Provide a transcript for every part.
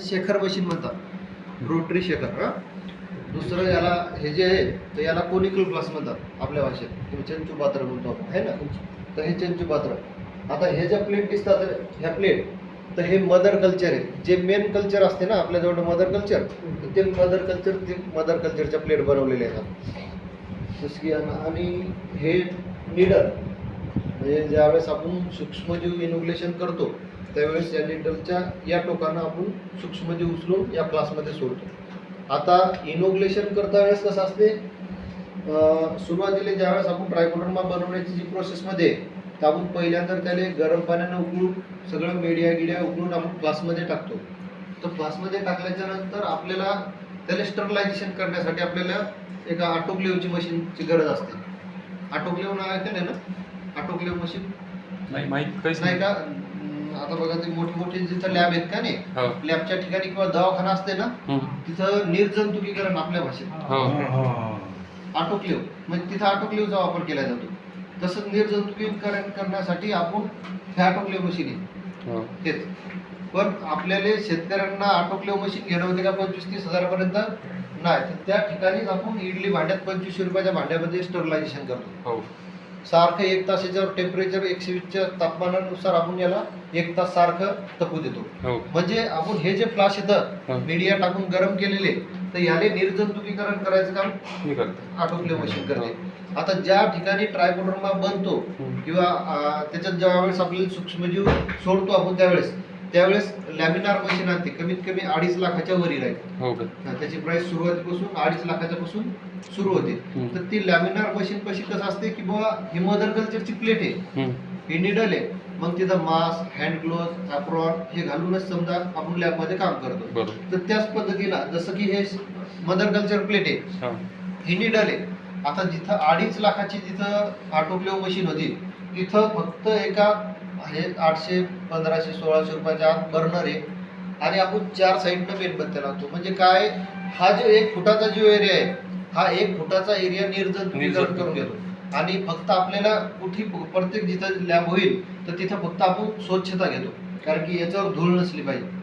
Shekhar machine म्हणतात. Rotary shaker हां? दुसरं याला हे जे आहे तर याला कोनिकल ग्लास म्हणतात आपल्या भाषेत. किंवा चंचू पात्र म्हणतो आपण आहे ना? तर हे चंचू पात्र. आता हे ज्या प्लेट दिसतात ह्या प्लेट तर हे मदर कल्चर आहे. जे मेन कल्चर असते ना आपल्याजवळ मदर कल्चर ते मदर कल्चर ते मदर कल्चरच्या प्लेट बनवलेले आहेत. जसं की आणि हे निडर म्हणजे ज्यावेळेस आपण सूक्ष्मजीव इनोग्लेशन करतो त्यावेळेस या लिटरच्या या टोकांना आपण सूक्ष्मजीव उचलून या क्लासमध्ये सोडतो. आता इनोग्लेशन करता वेळेस कसं असते? सुरुवातीला ज्यावेळेस आपण ट्रायकोडर्मा बनवण्याची जी प्रोसेसमध्ये तर आपण पहिल्यांदा त्याला गरम पाण्यानं उकळून सगळं मीडिया गिडिया उकळून आपण फ्लासमध्ये टाकतो. तर फ्लासमध्ये टाकल्याच्या नंतर आपल्याला त्याला स्टरलायझेशन करण्यासाठी आपल्याला एका आटोक्लेवची मशीनची गरज असते. आटोक्लेव नाव ऐकलं ना ऑटोक्लेव मशीन? नाही माहीत काहीच नाही नाही. का? आता बघा ते मोठे मोठे जिथं लॅब आहेत का नाही हो. लॅबच्या ठिकाणी किंवा दवाखाना असते ना हम्म. तिथं निर्जंतुकीकरण आपल्या भाषेत. हो. ऑटोक्लेव म्हणजे तिथं ऑटोक्लेवचा वापर केला जातो. तसंच निर्जंतुकीकरण करण्यासाठी आपण हे ऑटोक्लेव मशीन आहे. हो. तेच पण आपल्याला शेतकऱ्यांना ऑटोक्लेव मशीन घेणं होते का पंचवीस तीस हजारापर्यंत? नाही. तर त्या ठिकाणीच आपण इडली भांड्यात पंचवीसशे रुपयाच्या भांड्यामध्ये स्टरलायझेशन करतो. हो. सारखं एक तासाच्यावर टेम्परेचर एकशे वीसच्या तापमानानुसार आपण याला एक तास सारखं तपू देतो. हो. म्हणजे आपण हे जे फ्लाश येतं हा. मीडिया टाकून गरम केलेले तर याले निर्जंतुकीकरण करायचं काम करते. ऑटोक्लेव मशीन करते. आता ज्या ठिकाणी ट्रायकोडर्मा बनतो. किंवा त्याच्यात ज्या वेळेस आपल्याला सूक्ष्मजीव सोडतो आपण त्यावेळेस त्यावेळेस लॅमिनार मशीन आणते. कमीत कमी अडीच लाखाच्या वरी राहील हो का? हा, त्याची प्राइस सुरुवातीपासून अडीच लाखाच्या पासून सुरू होते. हम्म. तर ती लॅमिनार मशीन कशी कसं असते की बाबा ही मदर कल्चरची प्लेट आहे. हम्म. हे निडल आहे. मग तिथं मास्क हँड ग्लोव्ह अप्रॉन हे घालूनच समजा आपण लॅबमध्ये काम करतो. बरोबर. तर त्याच पद्धतीनं जसं की हे मदर कल्चर प्लेट आहे. हा. ही निडल आहे. आता जिथं अडीच लाखाची जिथं ऑटोक्लेव मशीन होती तिथं फक्त एका हे आठशे पंधराशे सोळाशे रुपयाच्या आत बर्नर आहे. आणि आपण चार साईडनं मेणबत्त्या लावतो. म्हणजे काय? हा जो एक फुटाचा जो एरिया आहे हा एक फुटाचा एरिया निर्जंतुकीकरण. करून घेतो. आणि फक्त आपल्याला कुठे प्रत्येक जिथं लॅब होईल तर तिथं फक्त आपण स्वच्छता घेतो. कारण की याच्यावर धूळ नसली पाहिजे.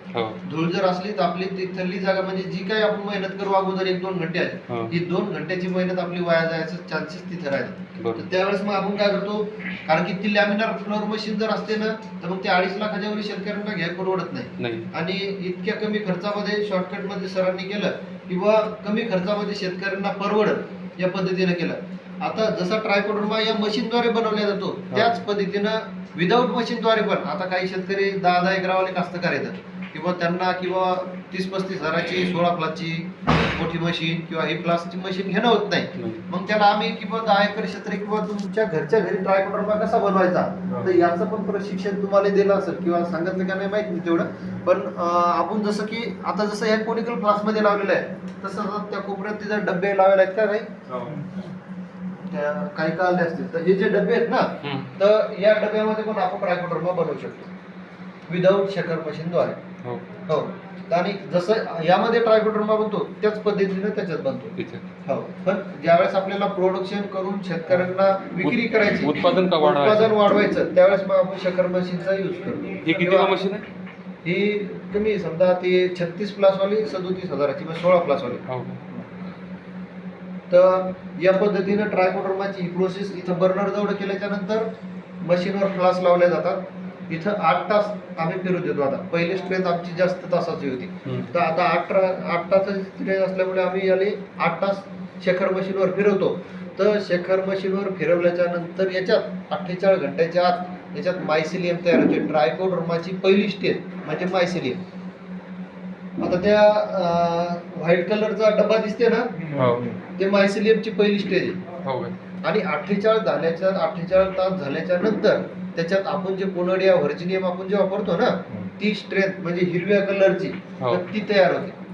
धूळ जर असली तर आपली तिथली जागा म्हणजे जी काही आपण मेहनत करू अगोदर एक दोन घंटे हो. ही दोन घंट्याची मेहनत आपली वाया जायचं चान्सेस तिथे राहतात. तर त्यावेळेस मग आपण काय करतो कारण की ती लॅमिनार फ्लोअर मशीन जर असते ना तर मग ते अडीच लाखाच्या वर शेतकऱ्यांना घ्यायला परवडत नाही. नाही. आणि इतक्या कमी खर्चामध्ये शॉर्टकटमध्ये सरांनी केलं किंवा कमी खर्चामध्ये शेतकऱ्यांना परवडत या पद्धतीने केलं. आता जसा ट्रायकोडर्मा या मशीनद्वारे बनवला जातो त्याच पद्धतीनं विदाऊट मशीनद्वारे पण आता काही शेतकरी दहा दहा एकरावाले कास्तकार येतात. किंवा त्यांना किंवा तीस पस्तीस हजाराची सोळा प्लासची मोठी मशीन किंवा ही प्लासची मशीन घेणं होत नाही. मग त्याला आम्ही किंवा दहा एकर क्षेत्र किंवा तुमच्या घरच्या घरी ट्रायकोडर्मा कसा बनवायचा. तर याचं पण प्रशिक्षण तुम्हाला दिलं असेल किंवा सांगितलं का नाही माहीत नाही तेवढं. पण आपण जसं की आता जसं या कोनिकलमध्ये लावलेलं आहे तसं त्या कोपऱ्यात तिथं डबे लावलेले आहेत का काही? हो. त्या काही काढले असतील. तर हे जे डबे आहेत ना. तर या डब्यामध्ये पण आपण ट्रायकोडर्मा बनवू शकतो. विदाऊट शेकर मशीनद्वारे. हो. हो. आणि जसं यामध्ये ट्रायकोडर्मा बनतो त्याच पद्धतीने त्याच्यात बनतो. हो. पण ज्यावेळेस आपल्याला प्रोडक्शन करून शेतकऱ्यांना विक्री करायची उत्पादन? उत्पादन वाढवायचं त्यावेळेस मग आपण शकर मशीनचा युज करतो. ही कितीला मशीन आहे? ही कमी समजा ती छत्तीस प्लस वाली सदोतीस हजाराची म्हणजे सोळा प्लस वाली हो. तर या पद्धतीनं ट्रायकोडर्माची ही प्रोसेस इथं बर्नर जवळ केल्याच्यानंतर मशीनवर फ्लास लावल्या जातात. इथं आठ तास आम्ही फिरू देतो आता. पहिले स्ट्रेंथ आमची जास्त तासाची होती. तर आता आठ आठ तासाची स्ट्रेंथ असल्यामुळे आम्ही याले आठ तास शेखर मशीनवर फिरवतो. तर शेखर मशीनवर फिरवल्याच्या नंतर याच्यात अठ्ठेचाळीस घंट्याच्या आत याच्यात मायसिलियम तयार होते. ट्रायकोडर्माची पहिली स्टेज म्हणजे मायसिलियम आता त्या व्हाईट कलरचा डबा दिसते ना? हो. ते मायसिलियमची पहिली स्टेज आहे. हो. आणि अठ्ठेचाळीस झाल्याच्या अठ्ठेचाळीस तास झाल्याच्यानंतर त्याच्यात आपण जे कोनोडिया व्हर्जिनियम आपण जे वापरतो ना ती स्ट्रेंथ म्हणजे हिरव्या कलरची हो. ती तयार होते.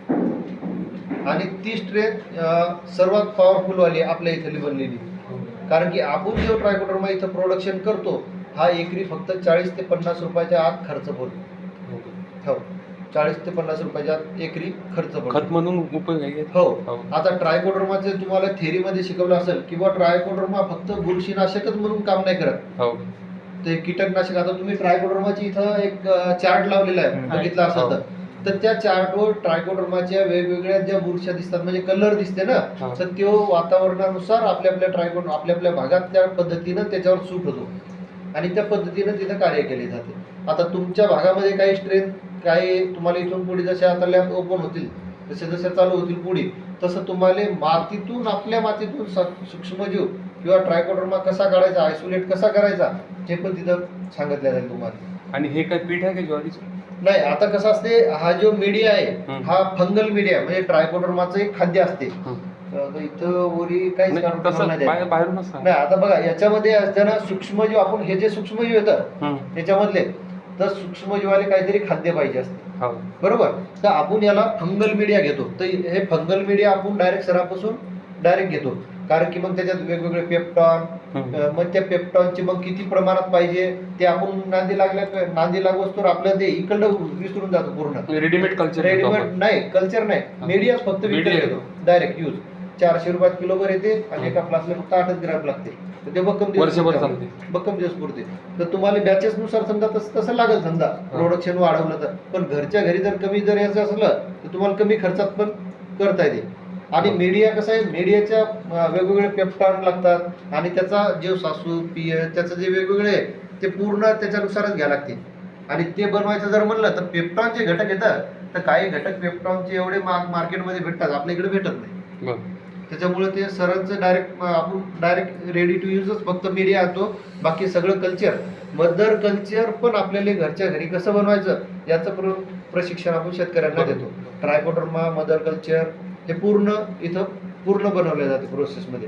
आणि ती स्ट्रेंथ सर्वात पॉवरफुल वाली आपल्या इथली बनलेली. कारण की आपण जो ट्रायकोडर्मा इथं प्रोडक्शन करतो हा एकरी फक्त चाळीस ते पन्नास रुपयाच्या आत खर्च पडतो. हो. चाळीस ते पन्नास रुपयाच्या आत एकरी खर्च खत म्हणून उपयोग आहे हो. हो. आता ट्रायकोडर्माचे तुम्हाला थेरीमध्ये शिकवलं असेल किंवा ट्रायकोडर्मा फक्त बुरशीनाशकच म्हणून काम नाही करत. हो. ते कीटकनाशक आता तुम्ही ट्रायकोडर्माची इथं एक चार्ट लावलेला आहे. बघितला असेल तर तर त्या चार्टवर ट्रायकोडर्माच्या वेगवेगळ्या ज्या बुरशा दिसतात म्हणजे कलर दिसते ना हा. तर तो वातावरणानुसार आपल्या आपल्या ट्रायकोड आपल्या आपल्या भागात त्या पद्धतीनं त्याच्यावर सूट होतो आणि त्या पद्धतीनं तिथं कार्य केले जाते आता तुमच्या भागामध्ये काही स्ट्रेंथ काही तुम्हाला इथून पुढे जसे आता लॅब ओपन होतील जसे जसे चालू होतील पुढे. तसं तुम्हाला मातीतून आपल्या मातीतून सूक्ष्मजीव किंवा ट्रायकोडर्मा कसा काढायचा आयसोलेट कसा करायचा हे पण तिथं सांगितलं जाईल तुम्हाला. आणि हे काय पीठ आहे का ज्वारीचं? नाही आता कसं असते हा जो मीडिया आहे हं. फंगल मीडिया म्हणजे ट्रायकोडर्माचं एक खाद्य असते. इथं वरी काहीच नाही, आता बघा याच्यामध्ये असताना सूक्ष्मजीव आपण हे जे सूक्ष्मजीव येतात हं. याच्यामधले तर सूक्ष्मजीवाले काहीतरी खाद्य पाहिजे असते. बरोबर? तर आपण याला फंगल मीडिया घेतो. तर हे फंगल मीडिया आपण डायरेक्ट सरापासून डायरेक्ट घेतो. कारण की मग त्याच्यात वेगवेगळे पेप्टॉन हं. मग त्या पेप्टॉनची मग किती प्रमाणात पाहिजे ते आपण नांदी लागल्या नांदी लागोस तर आपलं ते इकडं विसरून जातो पूर्ण. रेडीमेड कल्चर रेडीमेड नाही कल्चर नाही. हा. मीडियाच फक्त विकत घेतो. डायरेक्ट यूज चारशे रुपयात किलोभर येते आणि एका फ्लासला फक्त आठच ग्रॅम लागते. तर ते बक्कम वर्षभर चालते. बक्कम दिवस पुरते. तर तुम्हाला बॅचेस नुसार समजा तसं तसं लागेल समजा प्रोडक्शन वाढवलं तर. पण घरच्या घरी जर कमी जर याचं असलं तर तुम्हाला कमी खर्चात पण करता येते. आणि मीडिया कसं आहे मीडियाच्या वेगवेगळे पेप्टॉन लागतात. आणि त्याचा जे सासू पिय त्याचं जे वेगवेगळे ते पूर्ण त्याच्यानुसारच घ्यावं लागते आणि ते बनवायचं जर म्हणलं तर पेप्टॉनचे घटक येतात. तर काही घटक पेप्टॉनचे एवढे मार्क मार्केटमध्ये भेटतात. आपल्या इकडे भेटत नाही. त्याच्यामुळे ते सरळचं डायरेक्ट आपण डायरेक्ट रेडी टू यूजच फक्त मीडिया आणतो. बाकी सगळं कल्चर मदर कल्चर पण आपल्याला घरच्या घरी कसं बनवायचं याचं प्र प्रशिक्षण आपण शेतकऱ्यांना देतो. ट्रायकोडर्मा मदर कल्चर हे पूर्ण इथं पूर्ण बनवले जाते प्रोसेसमध्ये